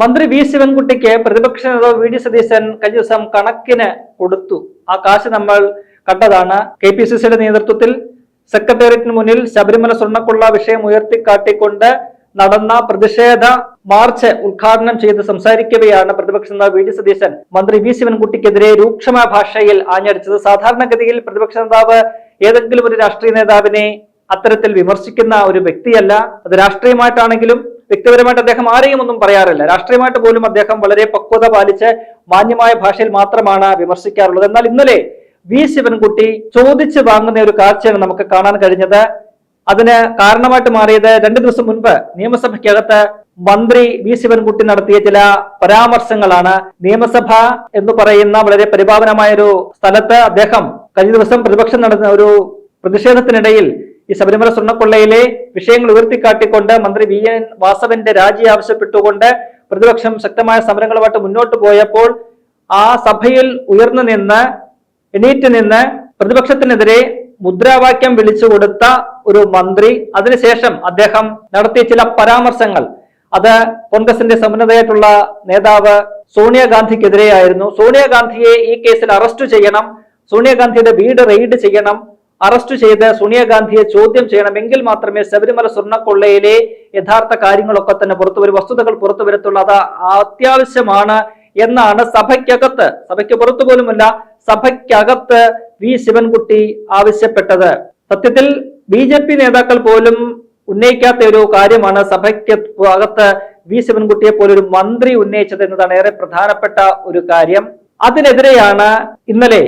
മന്ത്രി വി ശിവൻകുട്ടിക്ക് പ്രതിപക്ഷ നേതാവ് വി ഡി സതീശൻ കഴിഞ്ഞ ദിവസം കണക്കിന് കൊടുത്തു. ആ കാശ് നമ്മൾ കണ്ടതാണ്. കെ പി സി സിയുടെ നേതൃത്വത്തിൽ സെക്രട്ടേറിയറ്റിന് മുന്നിൽ ശബരിമല സ്വർണക്കൊള്ള വിഷയം ഉയർത്തിക്കാട്ടിക്കൊണ്ട് നടന്ന പ്രതിഷേധ മാർച്ച് ഉദ്ഘാടനം ചെയ്ത് സംസാരിക്കവെയാണ് പ്രതിപക്ഷ നേതാവ് വി ഡി സതീശൻ. മന്ത്രി വി ശിവൻകുട്ടിക്കെതിരെ രൂക്ഷമായ ഭാഷയിൽ ആഞ്ഞടിച്ചത് സാധാരണഗതിയിൽ പ്രതിപക്ഷ നേതാവ് ഏതെങ്കിലും ഒരു രാഷ്ട്രീയ നേതാവിനെ അത്തരത്തിൽ വിമർശിക്കുന്ന ഒരു വ്യക്തിയല്ല. അത് രാഷ്ട്രീയമായിട്ടാണെങ്കിലും വ്യക്തിപരമായിട്ട് അദ്ദേഹം ആരെയും ഒന്നും പറയാറില്ല. രാഷ്ട്രീയമായിട്ട് പോലും അദ്ദേഹം വളരെ പക്വത പാലിച്ച് മാന്യമായ ഭാഷയിൽ മാത്രമാണ് വിമർശിക്കാറുള്ളത്. എന്നാൽ ഇന്നലെ വി. ശിവൻകുട്ടി ചോദിച്ചു വാങ്ങുന്ന ഒരു കാഴ്ചയാണ് നമുക്ക് കാണാൻ കഴിഞ്ഞത്. അതിന് കാരണമായിട്ട് മാറിയത് രണ്ടു ദിവസം മുൻപ് നിയമസഭയ്ക്കകത്ത് മന്ത്രി വി. ശിവൻകുട്ടി നടത്തിയ ചില പരാമർശങ്ങളാണ്. നിയമസഭ എന്ന് പറയുന്ന വളരെ പരിപാവനമായ ഒരു സ്ഥലത്ത് അദ്ദേഹം കഴിഞ്ഞ ദിവസം പ്രതിപക്ഷം നടന്ന ഒരു പ്രതിഷേധത്തിനിടയിൽ ഈ ശബരിമല സ്വർണക്കൊള്ളയിലെ വിഷയങ്ങൾ ഉയർത്തിക്കാട്ടിക്കൊണ്ട് മന്ത്രി വി എൻ വാസവന്റെ രാജി ആവശ്യപ്പെട്ടുകൊണ്ട് പ്രതിപക്ഷം ശക്തമായ സമരങ്ങളുമായിട്ട് മുന്നോട്ട് പോയപ്പോൾ ആ സഭയിൽ ഉയർന്നു നിന്ന് എണീറ്റ് നിന്ന് പ്രതിപക്ഷത്തിനെതിരെ മുദ്രാവാക്യം വിളിച്ചു കൊടുത്ത ഒരു മന്ത്രി അതിനുശേഷം അദ്ദേഹം നടത്തിയ ചില പരാമർശങ്ങൾ. അത് കോൺഗ്രസിന്റെ സമുന്നതയായിട്ടുള്ള നേതാവ് സോണിയാഗാന്ധിക്കെതിരെയായിരുന്നു. സോണിയാഗാന്ധിയെ ഈ കേസിൽ അറസ്റ്റ് ചെയ്യണം സോണിയാഗാന്ധിയുടെ വീട് റെയ്ഡ് ചെയ്യണം അറസ്റ്റ് ചെയ്ത് സോണിയാഗാന്ധിയെ ചോദ്യം ചെയ്യണമെങ്കിൽ മാത്രമേ ശബരിമല സ്വർണക്കൊള്ളയിലെ യഥാർത്ഥ കാര്യങ്ങളൊക്കെ തന്നെ പുറത്തു വരും. വസ്തുതകൾ പുറത്തു വരത്തുള്ളൂ. അത് അത്യാവശ്യമാണ് എന്നാണ് സഭയ്ക്കകത്ത് സഭയ്ക്ക് പുറത്തു പോലുമല്ല സഭയ്ക്കകത്ത് വി. ശിവൻകുട്ടി ആവശ്യപ്പെട്ടത്. സത്യത്തിൽ ബി. ജെ. പി നേതാക്കൾ പോലും ഉന്നയിക്കാത്ത ഒരു കാര്യമാണ് സഭയ്ക്ക് അകത്ത് വി. ശിവൻകുട്ടിയെ പോലെ ഒരു മന്ത്രി ഉന്നയിച്ചത് എന്നതാണ് ഏറെ പ്രധാനപ്പെട്ട ഒരു കാര്യം. അതിനെതിരെയാണ് ഇന്നലെ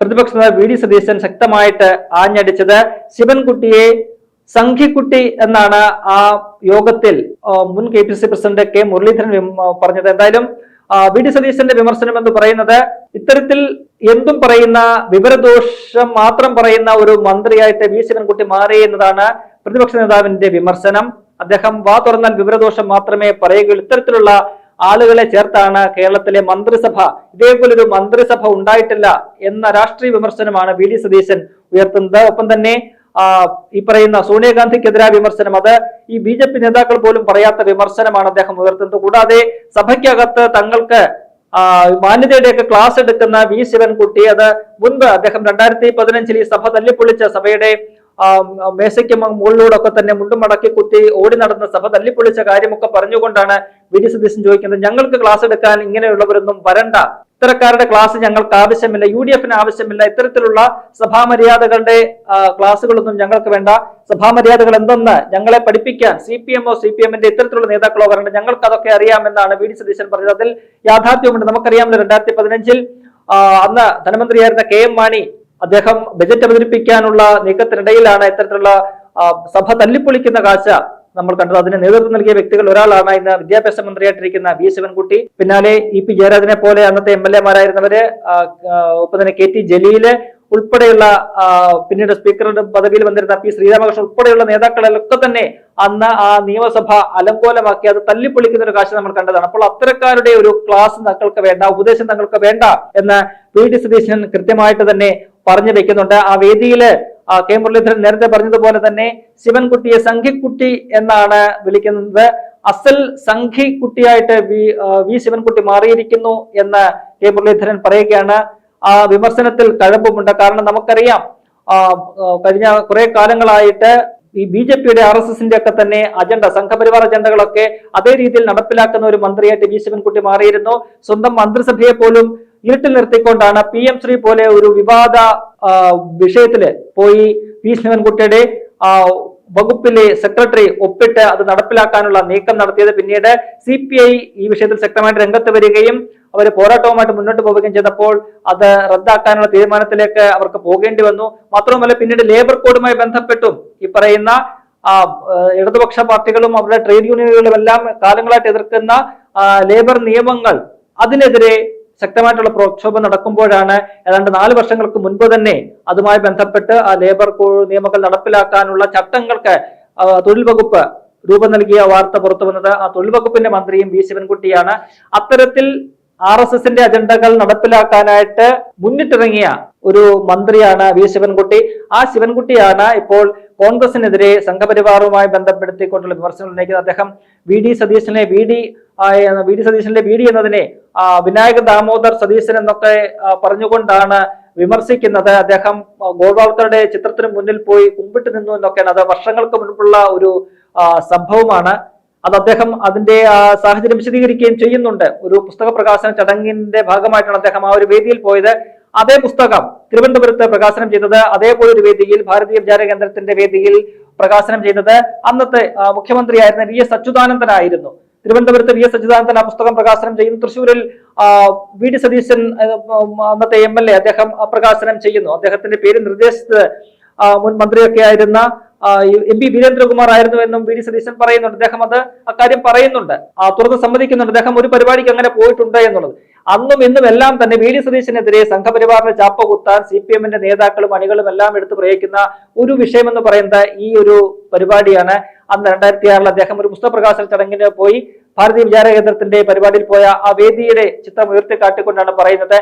പ്രതിപക്ഷ നേതാവ് വി ഡി സതീശൻ ശക്തമായിട്ട് ആഞ്ഞടിച്ചത് ശിവൻകുട്ടിയെ സംഘിക്കുട്ടി എന്നാണ് ആ യോഗത്തിൽ മുൻ K P C president K Muraleedharan പറഞ്ഞത്. എന്തായാലും വി ഡി സതീശന്റെ വിമർശനം എന്ന് പറയുന്നത് ഇത്തരത്തിൽ എന്തും പറയുന്ന വിവരദോഷം മാത്രം പറയുന്ന ഒരു മന്ത്രിയായിട്ട് വി ശിവൻകുട്ടി മാറി എന്നതാണ് പ്രതിപക്ഷ നേതാവിന്റെ വിമർശനം. അദ്ദേഹം വാ തുറന്നാൽ വിവരദോഷം മാത്രമേ പറയുകയുള്ളൂ. ഇത്തരത്തിലുള്ള ആളുകളെ ചേർത്താണ് കേരളത്തിലെ മന്ത്രിസഭ. ഇതേപോലൊരു മന്ത്രിസഭ ഉണ്ടായിട്ടില്ല എന്ന രാഷ്ട്രീയ വിമർശനമാണ് വി. ഡി. സതീശൻ ഉയർത്തുന്നത്. ഒപ്പം തന്നെ ഈ പറയുന്ന സോണിയാഗാന്ധിക്കെതിരായ വിമർശനം അത് ഈ ബി ജെ പി നേതാക്കൾ പോലും പറയാത്ത വിമർശനമാണ് അദ്ദേഹം ഉയർത്തുന്നത്. കൂടാതെ സഭയ്ക്കകത്ത് തങ്ങൾക്ക് മാന്യതയുടെയൊക്കെ ക്ലാസ് എടുക്കുന്ന വി. ശിവൻകുട്ടി അത് മുൻപ് അദ്ദേഹം രണ്ടായിരത്തി പതിനഞ്ചിൽ ഈ സഭ തല്ലിപ്പൊളിച്ച സഭയുടെ മേശയ്ക്ക് മുകളിലൂടെ ഒക്കെ തന്നെ മുണ്ടും മടക്കി കുത്തി ഓടി നടന്ന സഭ തല്ലിപ്പൊളിച്ച കാര്യമൊക്കെ പറഞ്ഞുകൊണ്ടാണ് വി ഡി സതീശൻ ചോദിക്കുന്നത്. ഞങ്ങൾക്ക് ക്ലാസ് എടുക്കാൻ ഇങ്ങനെയുള്ളവരൊന്നും വരണ്ട. ഇത്തരക്കാരുടെ ക്ലാസ് ഞങ്ങൾക്ക് ആവശ്യമില്ല. യു ഡി എഫിന് ആവശ്യമില്ല. ഇത്തരത്തിലുള്ള സഭാമര്യാദകളുടെ ക്ലാസ്സുകളൊന്നും ഞങ്ങൾക്ക് വേണ്ട. സഭാമര്യാദകൾ എന്തെന്ന് ഞങ്ങളെ പഠിപ്പിക്കാൻ സി പി എമ്മോ സി പി എമ്മിന്റെ ഇത്തരത്തിലുള്ള നേതാക്കളോ വരണ്ട. ഞങ്ങൾക്ക് അതൊക്കെ അറിയാമെന്നാണ് വി ഡി സതീശൻ പറഞ്ഞത്. അതിൽ യാഥാർത്ഥ്യമുണ്ട്. നമുക്കറിയാമല്ലോ രണ്ടായിരത്തി പതിനഞ്ചിൽ അന്ന് ധനമന്ത്രിയായിരുന്ന കെ എം മാണി അദ്ദേഹം ബജറ്റ് അവതരിപ്പിക്കാനുള്ള നീക്കത്തിനിടയിലാണ് ഇത്തരത്തിലുള്ള സഭ തല്ലിപ്പൊളിക്കുന്ന കാഴ്ച നമ്മൾ കണ്ടത്. അതിന് നേതൃത്വം നൽകിയ വ്യക്തികൾ ഒരാളാണ് ഇന്ന് വിദ്യാഭ്യാസ മന്ത്രിയായിട്ടിരിക്കുന്ന വി ശിവൻകുട്ടി. പിന്നാലെ ഇ പി ജയരാജനെ പോലെ അന്നത്തെ എം എൽ എമാരായിരുന്നവര് ഒപ്പം തന്നെ കെ ടി ജലീൽ ഉൾപ്പെടെയുള്ള പിന്നീട് സ്പീക്കറുടെ പദവിയിൽ വന്നിരുന്ന പി ശ്രീരാമകൃഷ്ണൻ ഉൾപ്പെടെയുള്ള നേതാക്കളൊക്കെ തന്നെ അന്ന് ആ നിയമസഭ അലങ്കോലമാക്കി അത് തല്ലിപ്പൊളിക്കുന്ന ഒരു കാഴ്ച നമ്മൾ കണ്ടതാണ്. അപ്പോൾ അത്തരക്കാരുടെ ഒരു ക്ലാസ് തങ്ങൾക്ക് വേണ്ട ഉപദേശം തങ്ങൾക്ക് വേണ്ട എന്ന് പി ഡി സതീശൻ കൃത്യമായിട്ട് തന്നെ പറഞ്ഞു വെക്കുന്നുണ്ട്. ആ വേദിയിൽ ആ, കെ മുരളീധരൻ നേരത്തെ പറഞ്ഞതുപോലെ തന്നെ ശിവൻകുട്ടിയെ സംഘിക്കുട്ടി എന്നാണ് വിളിക്കുന്നത്. അസൽ സംഘിക്കുട്ടിയായിട്ട് വി വി ശിവൻകുട്ടി മാറിയിരിക്കുന്നു എന്ന് കെ മുരളീധരൻ പറയുകയാണ്. ആ വിമർശനത്തിൽ കഴമ്പുമുണ്ട് കാരണം നമുക്കറിയാം കഴിഞ്ഞ കുറെ കാലങ്ങളായിട്ട് ഈ ബി ജെ പിയുടെ ആർ എസ് എസിന്റെ ഒക്കെ തന്നെ അജണ്ട സംഘപരിവാർ അജണ്ടകളൊക്കെ അതേ രീതിയിൽ നടപ്പിലാക്കുന്ന ഒരു മന്ത്രിയായിട്ട് വി ശിവൻകുട്ടി മാറിയിരുന്നു. സ്വന്തം മന്ത്രിസഭയെ പോലും ഇരുട്ടിൽ നിർത്തിക്കൊണ്ടാണ് പി എം ശ്രീ പോലെ ഒരു വിവാദ വിഷയത്തിൽ പോയി പി ശിവൻകുട്ടിയുടെ വകുപ്പിലെ സെക്രട്ടറി ഒപ്പിട്ട് അത് നടപ്പിലാക്കാനുള്ള നീക്കം നടത്തിയത്. പിന്നീട് സി പി ഐ ഈ വിഷയത്തിൽ ശക്തമായിട്ട് രംഗത്ത് വരികയും അവർ പോരാട്ടവുമായിട്ട് മുന്നോട്ട് പോവുകയും ചെയ്തപ്പോൾ അത് റദ്ദാക്കാനുള്ള തീരുമാനത്തിലേക്ക് അവർക്ക് പോകേണ്ടി വന്നു. മാത്രവുമല്ല പിന്നീട് ലേബർ കോഡുമായി ബന്ധപ്പെട്ടും ഈ പറയുന്ന ഇടതുപക്ഷ പാർട്ടികളും അവരുടെ ട്രേഡ് യൂണിയനുകളും എല്ലാം കാലങ്ങളായിട്ട് എതിർക്കുന്ന ലേബർ നിയമങ്ങൾ അതിനെതിരെ ശക്തമായിട്ടുള്ള പ്രക്ഷോഭം നടക്കുമ്പോഴാണ് ഏതാണ്ട് നാല് വർഷങ്ങൾക്ക് മുൻപ് തന്നെ അതുമായി ബന്ധപ്പെട്ട് ആ ലേബർ നിയമങ്ങൾ നടപ്പിലാക്കാനുള്ള ചട്ടങ്ങൾക്ക് തൊഴിൽ വകുപ്പ് രൂപം നൽകിയ വാർത്ത പുറത്തു വന്നത്. ആ തൊഴിൽ വകുപ്പിന്റെ മന്ത്രിയും വി. ശിവൻകുട്ടിയാണ്. അത്തരത്തിൽ ആർ എസ് എസിന്റെ അജണ്ടകൾ നടപ്പിലാക്കാനായിട്ട് മുന്നിട്ടിറങ്ങിയ ഒരു മന്ത്രിയാണ് വി. ശിവൻകുട്ടി. ആ ശിവൻകുട്ടിയാണ് ഇപ്പോൾ കോൺഗ്രസിനെതിരെ സംഘപരിവാറുമായി ബന്ധപ്പെടുത്തിക്കൊണ്ടുള്ള വിമർശനം ഉന്നയിക്കുന്ന അദ്ദേഹം വി ഡി സതീശനെ വി ഡി വി ഡി സതീശന്റെ വി ഡി എന്നതിനെ വിനായക ദാമോദർ സതീശൻ എന്നൊക്കെ പറഞ്ഞുകൊണ്ടാണ് വിമർശിക്കുന്നത്. അദ്ദേഹം ഗോൾവാൾക്കറുടെ ചിത്രത്തിന് മുന്നിൽ പോയി കുമ്പിട്ട് നിന്നു എന്നൊക്കെയാണ്. അത് വർഷങ്ങൾക്ക് മുൻപുള്ള ഒരു സംഭവമാണ്. അത് അദ്ദേഹം അതിന്റെ സാഹചര്യം വിശദീകരിക്കുകയും ചെയ്യുന്നുണ്ട്. ഒരു പുസ്തക പ്രകാശന ചടങ്ങിന്റെ ഭാഗമായിട്ടാണ് അദ്ദേഹം ആ ഒരു വേദിയിൽ പോയത്. അതേ പുസ്തകം തിരുവനന്തപുരത്ത് പ്രകാശനം ചെയ്തത് അതേപോലെ ഒരു വേദിയിൽ ഭാരതീയ വിചാര കേന്ദ്രത്തിന്റെ വേദിയിൽ പ്രകാശനം ചെയ്തത്. അന്നത്തെ മുഖ്യമന്ത്രിയായിരുന്ന വി എസ് അച്യുതാനന്ദനായിരുന്നു തിരുവനന്തപുരത്ത് വി എസ് അച്യുതാനന്ദൻ ആ പുസ്തകം പ്രകാശനം ചെയ്യുന്നു തൃശ്ശൂരിൽ വി ഡി സതീശൻ അന്നത്തെ എം എൽ എ അദ്ദേഹം പ്രകാശനം ചെയ്യുന്നു. അദ്ദേഹത്തിന്റെ പേര് നിർദ്ദേശിച്ചത് മുൻ മന്ത്രിയൊക്കെ ആയിരുന്ന എം പി വീരേന്ദ്രകുമാർ ആയിരുന്നു എന്നും വി ഡി സതീശൻ പറയുന്നുണ്ട്. അദ്ദേഹം അത് അക്കാര്യം പറയുന്നുണ്ട്. തുറന്ന് സമ്മതിക്കുന്നുണ്ട്. അദ്ദേഹം ഒരു പരിപാടിക്ക് അങ്ങനെ പോയിട്ടുണ്ട് എന്നുള്ളത്. അന്നും ഇന്നും എല്ലാം തന്നെ വി ഡി സതീശനെതിരെ സംഘപരിവാറിന്റെ ചാപ്പ കുത്താൻ സി പി എമ്മിന്റെ നേതാക്കളും അണികളും എല്ലാം എടുത്തു പ്രയോഗിക്കുന്ന ഒരു വിഷയമെന്ന് പറയുന്നത് ഈ ഒരു പരിപാടിയാണ്. അന്ന് രണ്ടായിരത്തി ആറിൽ അദ്ദേഹം ഒരു പുസ്തകപ്രകാശന ചടങ്ങിന് പോയി ഭാരതീയ വിചാര കേന്ദ്രത്തിന്റെ പരിപാടിയിൽ പോയ ആ വേദിയുടെ ചിത്രം ഉയർത്തി ഉയർത്തിക്കാട്ടിക്കൊണ്ടാണ് പറയുന്നത്.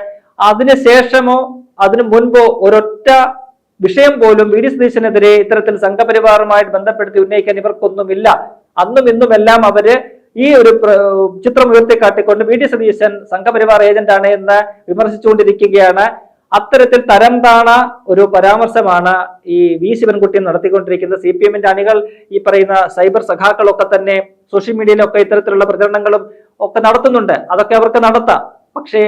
അതിനുശേഷമോ അതിനു മുൻപോ ഒരൊറ്റ വിഷയം പോലും വി ഡി സതീശനെതിരെ ഇത്തരത്തിൽ സംഘപരിവാറുമായിട്ട് ബന്ധപ്പെടുത്തി ഉന്നയിക്കാൻ ഇവർക്കൊന്നുമില്ല. അന്നും ഇന്നും എല്ലാം അവർ ഈ ഒരു ചിത്രം ഉയർത്തിക്കാട്ടിക്കൊണ്ട് വി ഡി സതീശൻ സംഘപരിവാർ ഏജന്റാണ് എന്ന് വിമർശിച്ചുകൊണ്ടിരിക്കുകയാണ്. അത്തരത്തിൽ തരം താണ ഒരു പരാമർശമാണ് ഈ വി ശിവൻകുട്ടി നടത്തിക്കൊണ്ടിരിക്കുന്നത്. സി പി എമ്മിന്റെ അണികൾ ഈ പറയുന്ന സൈബർ സഖാക്കളൊക്കെ തന്നെ സോഷ്യൽ മീഡിയയിലൊക്കെ ഇത്തരത്തിലുള്ള പ്രചരണങ്ങളും ഒക്കെ നടത്തുന്നുണ്ട്. അതൊക്കെ അവർക്ക് നടത്താം. പക്ഷേ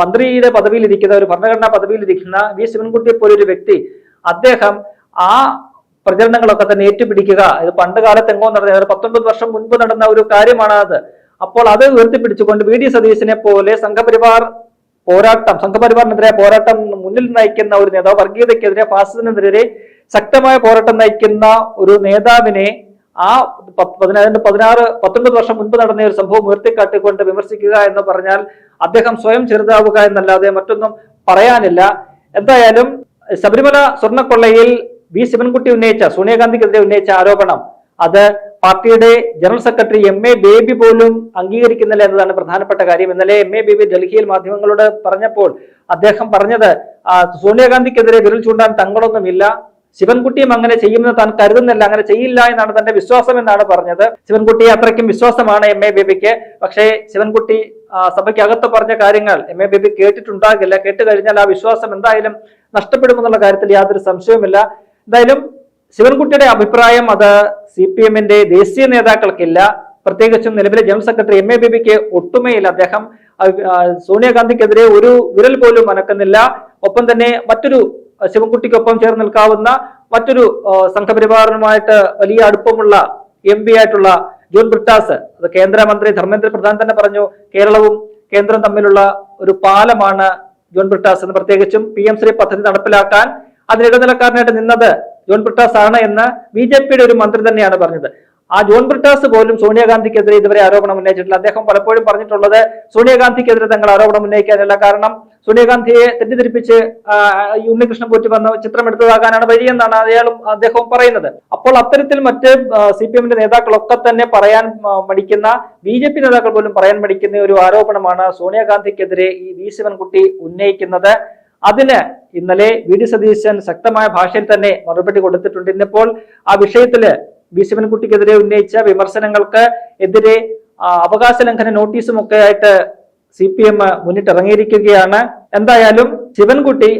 മന്ത്രിയുടെ പദവിയിലിരിക്കുന്ന ഒരു ഭരണഘടനാ പദവിയിലിരിക്കുന്ന വി ശിവൻകുട്ടിയെ പോലൊരു വ്യക്തി അദ്ദേഹം ആ പ്രചരണങ്ങളൊക്കെ തന്നെ ഏറ്റുപിടിക്കുക. ഇത് പണ്ട് കാലത്ത് എങ്ങോ നടന്ന ഒരു പത്തൊൻപത് വർഷം മുൻപ് നടന്ന ഒരു കാര്യമാണ് അത്. അപ്പോൾ അത് ഉയർത്തിപ്പിടിച്ചുകൊണ്ട് വി. ഡി. സതീശനെ പോലെ സംഘപരിവാർ പോരാട്ടം സംഘപരിവാറിനെതിരെ പോരാട്ടം മുന്നിൽ നയിക്കുന്ന ഒരു നേതാവ് വർഗീയതയ്ക്കെതിരെ ഫാസിസത്തിനെതിരെ ശക്തമായ പോരാട്ടം നയിക്കുന്ന ഒരു നേതാവിനെ ആ പതിനാറ് പതിനാറ് പത്തൊൻപത് വർഷം മുൻപ് നടന്ന ഒരു സംഭവം ഉയർത്തിക്കാട്ടിക്കൊണ്ട് വിമർശിക്കുക എന്ന് പറഞ്ഞാൽ അദ്ദേഹം സ്വയം ചെറുതാവുക എന്നല്ലാതെ മറ്റൊന്നും പറയാനില്ല. എന്തായാലും ശബരിമല സ്വർണക്കൊള്ളയിൽ വി ശിവൻകുട്ടി ഉന്നയിച്ച സോണിയാഗാന്ധിക്കെതിരെ ഉന്നയിച്ച ആരോപണം അത് പാർട്ടിയുടെ general secretary M A Baby പോലും അംഗീകരിക്കുന്നില്ല എന്നതാണ് പ്രധാനപ്പെട്ട കാര്യം. ഇന്നലെ എം എ ബേബി ഡൽഹിയിൽ മാധ്യമങ്ങളോട് പറഞ്ഞപ്പോൾ അദ്ദേഹം പറഞ്ഞത് സോണിയാഗാന്ധിക്കെതിരെ വിരൽ ചൂണ്ടാൻ തങ്ങളൊന്നുമില്ല ശിവൻകുട്ടിയും അങ്ങനെ ചെയ്യുമെന്ന് താൻ കരുതുന്നില്ല അങ്ങനെ ചെയ്യില്ല എന്നാണ് തന്റെ വിശ്വാസം എന്നാണ് പറഞ്ഞത്. ശിവൻകുട്ടി അത്രയ്ക്കും വിശ്വാസമാണ് എം എ ബേബിക്ക്. പക്ഷേ ശിവൻകുട്ടി സഭയ്ക്കകത്ത് പറഞ്ഞ കാര്യങ്ങൾ എം എ ബേബി കേട്ടിട്ടുണ്ടാകില്ല. കേട്ട് കഴിഞ്ഞാൽ ആ വിശ്വാസം എന്തായാലും നഷ്ടപ്പെടുമെന്നുള്ള കാര്യത്തിൽ യാതൊരു സംശയവുമില്ല. എന്തായാലും ശിവൻകുട്ടിയുടെ അഭിപ്രായം അത് സി പി എമ്മിന്റെ ദേശീയ നേതാക്കൾക്കില്ല. പ്രത്യേകിച്ചും നിലവിലെ ജനറൽ സെക്രട്ടറി എം എ ബിബിക്ക് ഒട്ടുമേയില്ല അദ്ദേഹം സോണിയാഗാന്ധിക്കെതിരെ ഒരു വിരൽ പോലും അനക്കുന്നില്ല. ഒപ്പം തന്നെ മറ്റൊരു ശിവൻകുട്ടിക്കൊപ്പം ചേർന്ന് നിൽക്കാവുന്ന മറ്റൊരു സംഘപരിവാറുമായിട്ട് വലിയ അടുപ്പമുള്ള എം പി ആയിട്ടുള്ള ജോൺ ബ്രിട്ടാസ് അത് കേന്ദ്രമന്ത്രി ധർമ്മേന്ദ്ര പ്രധാൻ തന്നെ പറഞ്ഞു കേരളവും കേന്ദ്രം തമ്മിലുള്ള ഒരു പാലമാണ് ജോൺ ബ്രിട്ടാസ് എന്ന്. പ്രത്യേകിച്ചും പി എം ശ്രീ പദ്ധതി നടപ്പിലാക്കാൻ അതിന് ഇടനിലക്കാരനായിട്ട് നിന്നത് ജോൺ ബ്രിട്ടാസ് ആണ് എന്ന് ബി ജെ പിയുടെ ഒരു മന്ത്രി തന്നെയാണ് പറഞ്ഞത്. ആ ജോൺ ബ്രിട്ടാസ് പോലും സോണിയാഗാന്ധിക്കെതിരെ ഇതുവരെ ആരോപണം ഉന്നയിച്ചിട്ടില്ല. അദ്ദേഹം പലപ്പോഴും പറഞ്ഞിട്ടുള്ളത് സോണിയാഗാന്ധിക്കെതിരെ തങ്ങൾ ആരോപണം ഉന്നയിക്കാനില്ല. കാരണം സോണിയാഗാന്ധിയെ തെറ്റിദ്ധരിപ്പിച്ച് ഉണ്ണികൃഷ്ണൻ പോറ്റി വന്ന ചിത്രം എടുത്തതാകാനാണ് വഴിയെന്നാണ് അയാളും അദ്ദേഹവും പറയുന്നത്. അപ്പോൾ അത്തരത്തിൽ മറ്റ് സി പി എമ്മിന്റെ നേതാക്കളൊക്കെ തന്നെ പറയാൻ മടിക്കുന്ന ബി ജെ പി നേതാക്കൾ പോലും പറയാൻ മടിക്കുന്ന ഒരു ആരോപണമാണ് സോണിയാഗാന്ധിക്കെതിരെ ഈ വി ശിവൻകുട്ടി ഉന്നയിക്കുന്നത്. അതിന് ഇന്നലെ വി ഡി സതീശൻ ശക്തമായ ഭാഷയിൽ തന്നെ മറുപടി കൊടുത്തിട്ടുണ്ട്. ഇന്നിപ്പോൾ ആ വിഷയത്തിൽ വി ശിവൻകുട്ടിക്കെതിരെ ഉന്നയിച്ച വിമർശനങ്ങൾക്ക് എതിരെ അവകാശ ലംഘന നോട്ടീസും ഒക്കെ ആയിട്ട് സി പി എം മുന്നിട്ടിറങ്ങിയിരിക്കുകയാണ്. എന്തായാലും ശിവൻകുട്ടി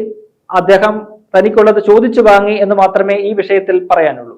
അദ്ദേഹം തനിക്കുള്ളത് ചോദിച്ചു വാങ്ങി എന്ന് മാത്രമേ ഈ വിഷയത്തിൽ പറയാനുള്ളൂ.